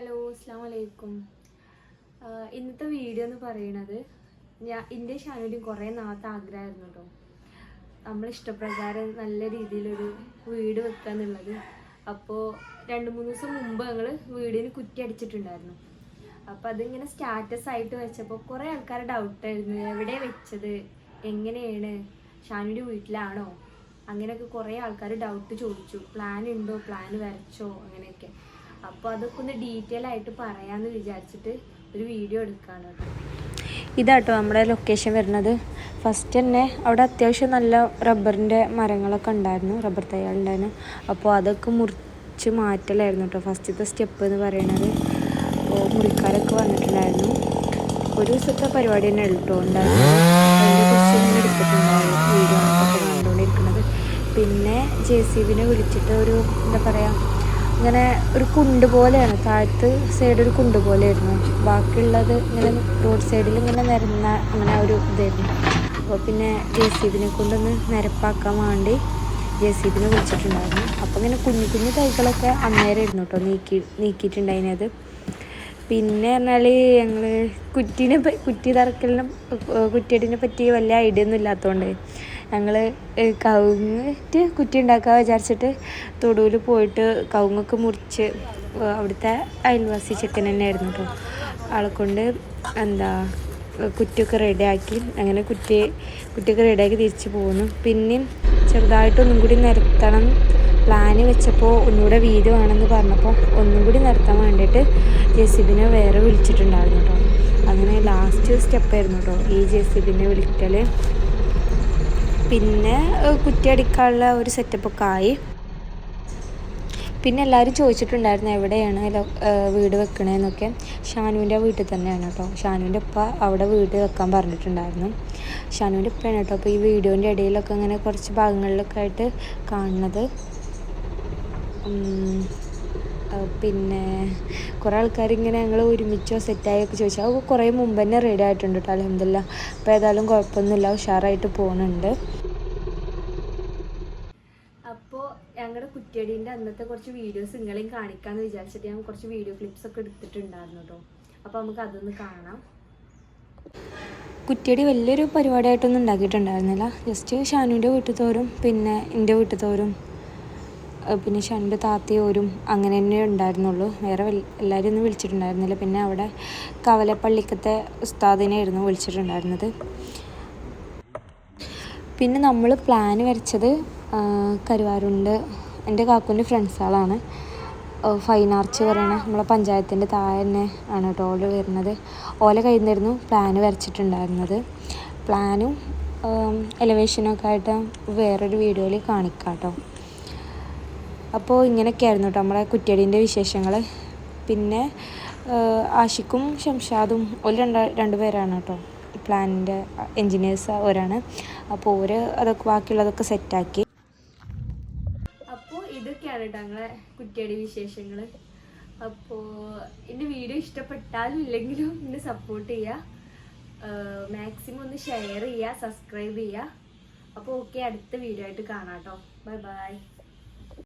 Hello അസ്സാം വലൈക്കും ഇന്നത്തെ വീഡിയോ എന്ന് പറയുന്നത് ഞാൻ എന്റെ ഷാനുവിന്റെയും കുറേ നാളത്തെ ആഗ്രഹമായിരുന്നു കേട്ടോ നമ്മൾ ഇഷ്ടപ്രകാരം നല്ല രീതിയിലൊരു വീട് വെക്കുക എന്നുള്ളത്. അപ്പോൾ രണ്ട് മൂന്ന് ദിവസം മുമ്പ് ഞങ്ങൾ വീടിന് കുറ്റി അടിച്ചിട്ടുണ്ടായിരുന്നു. അപ്പോൾ അതിങ്ങനെ സ്റ്റാറ്റസ് ആയിട്ട് വെച്ചപ്പോൾ കുറേ ആൾക്കാർ ഡൗട്ടായിരുന്നു എവിടെ വെച്ചത്? എങ്ങനെയാണ്? ഷാനുവിന്റെ വീട്ടിലാണോ? അങ്ങനെയൊക്കെ കുറേ ആൾക്കാർ ഡൗട്ട് ചോദിച്ചു. പ്ലാൻ ഉണ്ടോ? പ്ലാൻ വരച്ചോ? അങ്ങനെയൊക്കെ. അപ്പോൾ അതൊക്കെ ഒന്ന് ഡീറ്റെയിൽ ആയിട്ട് പറയാമെന്ന് വിചാരിച്ചിട്ട് ഒരു വീഡിയോ എടുക്കാണ് ഇതാട്ടോ നമ്മുടെ ലൊക്കേഷൻ വരുന്നത്. ഫസ്റ്റ് തന്നെ അവിടെ അത്യാവശ്യം നല്ല റബ്ബറിന്റെ മരങ്ങളൊക്കെ ഉണ്ടായിരുന്നു റബ്ബർ തയ്യാറുണ്ടായിരുന്നു അപ്പോൾ അതൊക്കെ മുറിച്ച് മാറ്റലായിരുന്നു കേട്ടോ. ഫസ്റ്റത്തെ സ്റ്റെപ്പ് എന്ന് പറയുന്നത് അപ്പോൾ മുറിക്കാരൊക്കെ വന്നിട്ടുണ്ടായിരുന്നു. ഒരു ദിവസത്തെ പരിപാടി തന്നെ എടുത്തോ ഉണ്ടായിരുന്നു പിന്നെ ജെ സി ബിനെ വിളിച്ചിട്ട് ഒരു എന്താ പറയുക ഇങ്ങനെ ഒരു കുണ്ട് പോലെയാണ്. താഴത്ത് സൈഡ് ഒരു കുണ്ട് പോലെയായിരുന്നു. ബാക്കിയുള്ളത് ഇങ്ങനെ റോഡ് സൈഡിൽ ഇങ്ങനെ നിരന്ന അങ്ങനെ ഒരു ഇതായിരുന്നു. അപ്പോൾ പിന്നെ ജെ സി ബിനെ കൊണ്ടൊന്ന് നിരപ്പാക്കാൻ വേണ്ടി ജെ സി ബിനെ വിളിച്ചിട്ടുണ്ടായിരുന്നു. അപ്പോൾ ഇങ്ങനെ കുഞ്ഞു കുഞ്ഞു തൈകളൊക്കെ അന്നേരമായിരുന്നു കേട്ടോ നീക്കി നീക്കിയിട്ടുണ്ടായിരുന്നത്. പിന്നെ പറഞ്ഞാൽ ഞങ്ങൾ കുറ്റീനെ കുറ്റി തറക്കലിനെ കുറ്റിയടിനെ പറ്റി വലിയ ഐഡിയ ഒന്നും ഇല്ലാത്തതുകൊണ്ട് ഞങ്ങൾ കവുങ്ങിട്ട് കുറ്റി ഉണ്ടാക്കാൻ വിചാരിച്ചിട്ട് തൊടുവിൽ പോയിട്ട് കവുങ്ങൊക്കെ മുറിച്ച് അവിടുത്തെ അയൽവാസി ചിക്കൻ തന്നെ ആയിരുന്നു കേട്ടോ ആളെ കൊണ്ട് എന്താ കുറ്റിയൊക്കെ റെഡിയാക്കി അങ്ങനെ കുറ്റി കുറ്റിയൊക്കെ റെഡിയാക്കി തിരിച്ച് പോകുന്നു പിന്നെയും ചെറുതായിട്ടൊന്നും കൂടി നിരത്തണം പ്ലാന് വെച്ചപ്പോൾ ഒന്നുകൂടെ വീട് വേണമെന്ന് പറഞ്ഞപ്പോൾ ഒന്നും കൂടി നിർത്താൻ വേണ്ടിയിട്ട് ജെ സി ബിനെ വേറെ വിളിച്ചിട്ടുണ്ടായിരുന്നു കേട്ടോ അങ്ങനെ ലാസ്റ്റ് സ്റ്റെപ്പായിരുന്നു കേട്ടോ ഈ ജെ സി ബിനെ വിളിക്കൽ പിന്നെ കുറ്റിയടിക്കാനുള്ള ഒരു സെറ്റപ്പൊക്കെ ആയി. പിന്നെ എല്ലാവരും ചോദിച്ചിട്ടുണ്ടായിരുന്നു എവിടെയാണ് വീട് വെക്കണേന്നൊക്കെ. ഷാനുവിന്റെ വീട്ടിൽ തന്നെയാണ് കേട്ടോ. ഷാനുവിന്റെ ഉപ്പ അവിടെ വീട് വെക്കാൻ പറഞ്ഞിട്ടുണ്ടായിരുന്നു. ഷാനുവിന്റെ ഉപ്പയാണ് കേട്ടോ അപ്പോൾ ഈ വീഡിയോന്റെ ഇടയിലൊക്കെ ഇങ്ങനെ കുറച്ച് ഭാഗങ്ങളിലൊക്കെ ആയിട്ട് കാണുന്നത്. പിന്നെ കുറേ ആൾക്കാർ ഇങ്ങനെ ഞങ്ങൾ ഒരുമിച്ചോ സെറ്റായൊക്കെ ചോദിച്ചു. അത് കുറേ മുമ്പ് തന്നെ റെഡി ആയിട്ടുണ്ട് കേട്ടോ അലഹമില്ല അപ്പോൾ ഏതായാലും കുഴപ്പമൊന്നുമില്ല ഉഷാറായിട്ട് പോകുന്നുണ്ട് ഞങ്ങളുടെ കുറ്റിയടീന്റെ അന്നത്തെ കുറച്ച് വീഡിയോസ് നിങ്ങളെയും കാണിക്കാമെന്ന് വിചാരിച്ചിട്ട് ഞാൻ കുറച്ച് വീഡിയോ ക്ലിപ്സ് ഒക്കെ എടുത്തിട്ടുണ്ടായിരുന്നു കേട്ടോ അപ്പോൾ നമുക്ക് അതൊന്ന് കാണാം. കുറ്റിയടി വലിയൊരു പരിപാടിയായിട്ടൊന്നും ഉണ്ടാക്കിയിട്ടുണ്ടായിരുന്നില്ല. ജസ്റ്റ് ഷാനുവിന്റെ വീട്ടിൽ പിന്നെ എന്റെ വീട്ടിൽ പിന്നെ ഷാനുവിന്റെ താത്തയോരും അങ്ങനെ തന്നെ ഉണ്ടായിരുന്നുള്ളൂ. വേറെ എല്ലാവരും ഒന്നും വിളിച്ചിട്ടുണ്ടായിരുന്നില്ല. പിന്നെ അവിടെ കവലപ്പള്ളിക്കത്തെ ഉസ്താദിനെയായിരുന്നു വിളിച്ചിട്ടുണ്ടായിരുന്നത്. പിന്നെ നമ്മൾ പ്ലാൻ വരച്ചത് കരുവാരുണ്ട്. എന്റെ കാക്കുന്റെ ഫ്രണ്ട്സുകളാണ് ഫൈൻ ആർച്ച് പറയണ. നമ്മളെ പഞ്ചായത്തിന്റെ താഴെ തന്നെ ആണ് കേട്ടോ ഓൾ വരുന്നത്. ഓല കയ്യിൽ നിന്നായിരുന്നു പ്ലാൻ വരച്ചിട്ടുണ്ടായിരുന്നത്. പ്ലാനും എലവേഷനൊക്കെ ആയിട്ട് വേറൊരു വീഡിയോയിൽ കാണിക്കാം കേട്ടോ. അപ്പോൾ ഇങ്ങനെയൊക്കെയായിരുന്നു കേട്ടോ നമ്മളെ കുറ്റിയടീന്റെ വിശേഷങ്ങൾ പിന്നെ ആഷിക്കും ഷംഷാദും ഒരു രണ്ട് രണ്ട് പേരാണ് കേട്ടോ. പ്ലാനിന്റെ എൻജിനീയേഴ്സ് അവരാണ് അപ്പോൾ ഓര് അതൊക്കെ ബാക്കിയുള്ളതൊക്കെ സെറ്റാക്കി ഇതൊക്കെയാണ് കുട്ടിയുടെ വിശേഷങ്ങൾ അപ്പോൾ എന്റെ വീഡിയോ ഇഷ്ടപ്പെട്ടാലും ഇല്ലെങ്കിലും എന്നെ സപ്പോർട്ട് ചെയ്യുക മാക്സിമം ഒന്ന് ഷെയർ ചെയ്യുക സബ്സ്ക്രൈബ് ചെയ്യുക അപ്പോൾ ഓക്കെ അടുത്ത വീഡിയോ ആയിട്ട് കാണാം കേട്ടോ ബൈ ബൈ